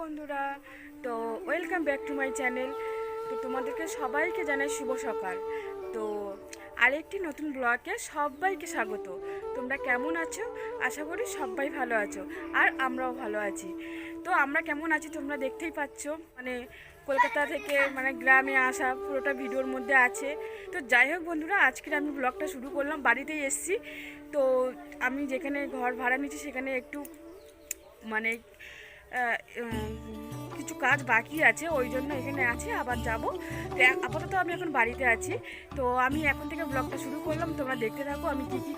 বন্ধুরা, তো welcome back to my channel তো তোমাদেরকে সবাইকে জানাই শুভ সকাল। তো আরেকটি নতুন ব্লগে সবাইকে স্বাগত। তোমরা কেমন আছো? আশা করি সবাই ভালো আছো, আর আমরাও ভালো আছি। তো আমরা কেমন আছি তোমরা দেখতেই পাচ্ছ মানে কলকাতা থেকে মানে গ্রামে আসা পুরোটা ভিডিওর মধ্যে আছে। তো যাই হোক বন্ধুরা, আজকের আমি ব্লগটা শুরু করলাম, বাড়িতেই এসেছি। তো আমি যেখানে ঘর ভাড়া নিচ্ছি সেখানে একটু মানে কিছু কাজ বাকি আছে, ওই জন্য এখানে আছি, আবার যাব। আপাতত আমি এখন বাড়িতে আছি। তো আমি এখন থেকে ব্লগটা শুরু করলাম, তোমরা দেখতে থাকো আমি কী কী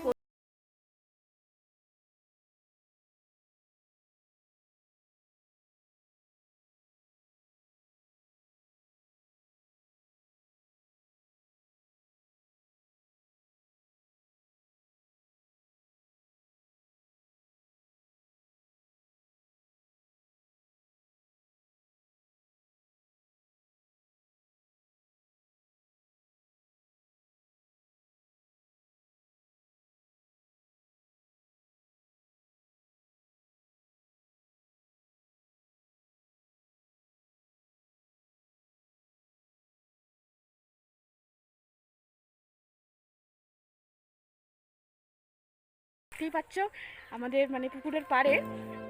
দেখতেই পাচ্ছ, আমাদের মানে পুকুরের পাড়ে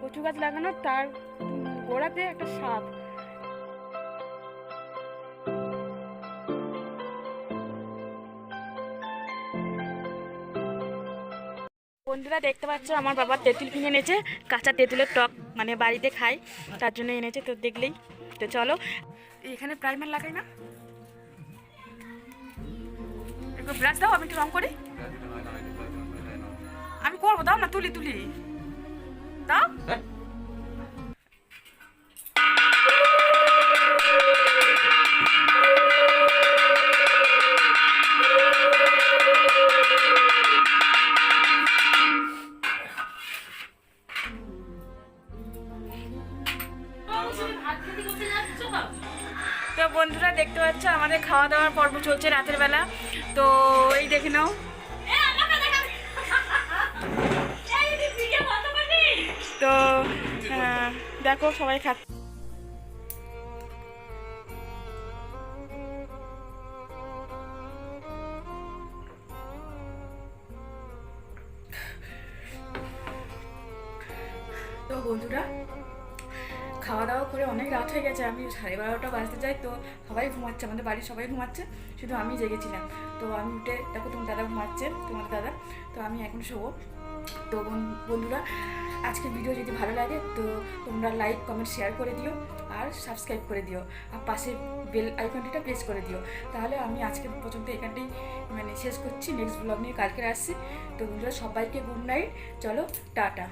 কচু গাছ লাগানো, তার গোড়াতে একটা সাপ। বন্ধুরা, দেখতে পাচ্ছ, আমার বাবা তেঁতুল কিনে এনেছে, কাঁচা তেঁতুলের টক মানে বাড়িতে খাই তার জন্য এনেছে তো দেখলেই। তো চলো, এখানে প্রাইমার লাগাই না? ব্রাশ দাও, আমি একটু রং করি। আমি করব দাও না তুলি তুলি। দাও। তো বন্ধুরা দেখতে পাচ্ছ আমাদের খাওয়া দাওয়ার পর্ব চলছে রাতের বেলা। তো এই দেখে নাও তো আহ, দেখো সবাই খাচ্ছে। তো বন্ধুরা খাওয়া দাওয়া করে অনেক রাত হয়ে গেছে আমি সাড়ে বারোটা বাজতে যাই তো সবাই ঘুমাচ্ছে আমাদের বাড়ির সবাই ঘুমাচ্ছে শুধু আমি জেগেছিলাম। তো আমি উঠে দেখো তোমার দাদা ঘুমাচ্ছে তোমার দাদা তো আমি এখন শোবো। তো বন- বন্ধুরা, আজকের ভিডিও যদি ভালো লাগে, তো তোমরা লাইক কমেন্ট শেয়ার করে দিও আর সাবস্ক্রাইব করে দিও। আর পাশে বেল আইকনটিটা প্রেস করে দিও। তাহলে আমি আজকে পর্যন্ত এখানটাই মানে শেষ করছি। নেক্সট ব্লগ নিয়ে কালকে আসছি। তো বন্ধুরা, সবাইকে গুড নাইট চলো, টাটা।